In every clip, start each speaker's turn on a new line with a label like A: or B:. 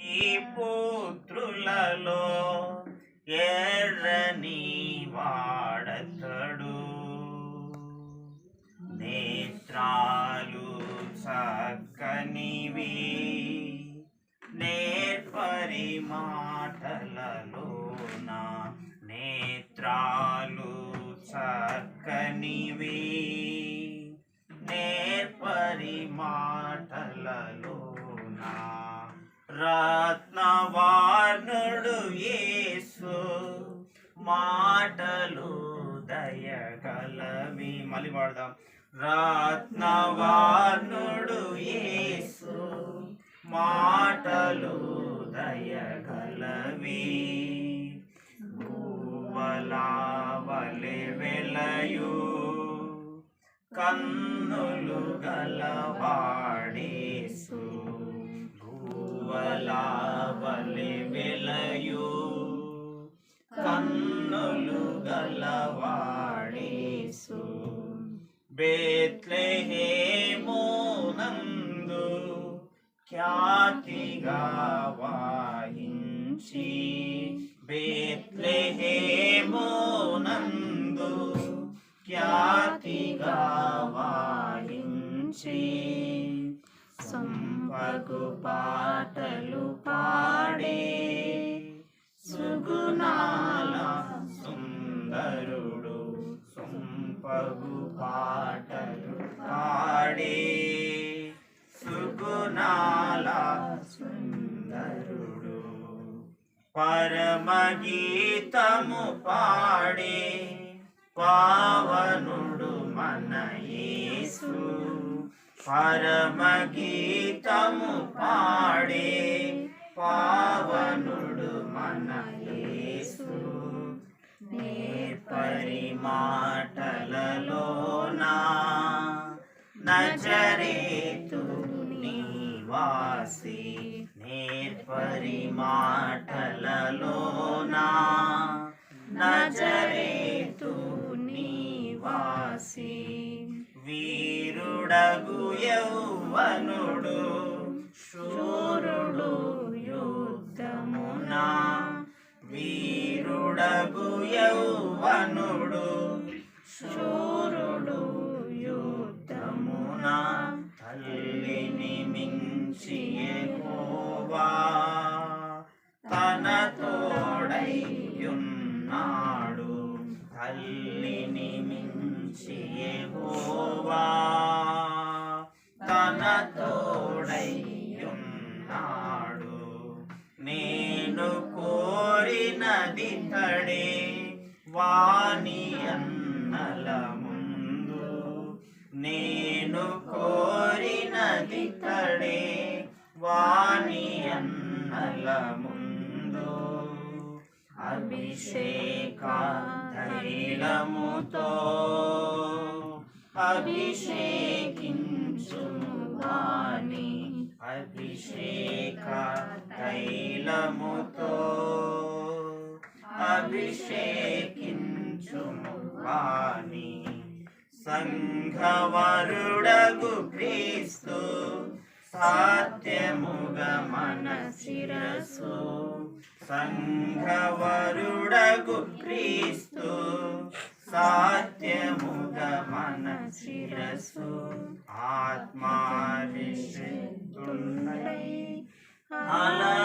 A: ఈ పుత్రులలో ఎర్రని వాడతడు. నేత్రాలు చక్కనివి నేర్పరి మాటలలోన నేత్రాలు చక్కనివి నేర్పరి మాటలలోనా రత్నవార్ణుడు యేసు. మాటలు దయగలవి. మళ్ళీ వాడదాం. రత్నవార్ణుడు యేసు. మాటలు దయగలవి. భూవలావలె వెలయు. కన్నులు గలవాడేసు. భూవలావలె వెలయు కన్నులు గలవాడేసు. బేత్లెహేమోనందు ఖ్యాతిగా వాహించి బేత్లెహేమోనందు ఖ్యాతి సంపగు పాటలు పాడే. సుగుణాల సుందరుడు సుంపగు పాటలు పాడే. సుగుణాల సుందరుడు పరమగీతము పాడే. పావనుడు మనయ పరమగీతము పాడే పావనుడు మన యేసు. నేర్పరి మాటలలోనా నజరేతు నివాసి నేర్పరి మాటలలోనా నజరేతు నివాసి వీ వీరుడగు యౌవనుడు శూరుడు యుద్ధమునా వీరుడగు యౌవనుడు శూరుడు యుద్ధమునా తల్లిని మించి యెహోవా తన తోడైయున్నాడు తల్లిని మించి యెహోవా తన తోడైయున్నాడు నేను కోరినది తడే వాణి అన్నల ముందు. నేను కోరినది తడే వాణి అన్నల ముందు. అభిషేక తైలముతో అభిషేక తైలముతో అభిషేకించుము వాణి. సంఘవరుడగు క్రీస్తు సాత్యముగ మన శిరసు సంఘవరుడగు క్రీస్తు సాత్యముగ మన శిరసు ఆత్మాభిషేక్తుండై అలా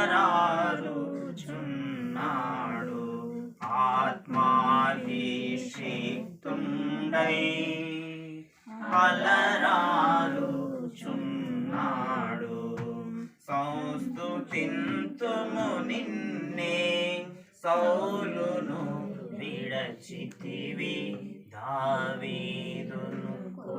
A: ఆత్మాభిషేక్తుండై అలరాలు చున్నాడు. సంస్తుతింతుము నిన్నే సౌలును విడచితివి దావీదును కో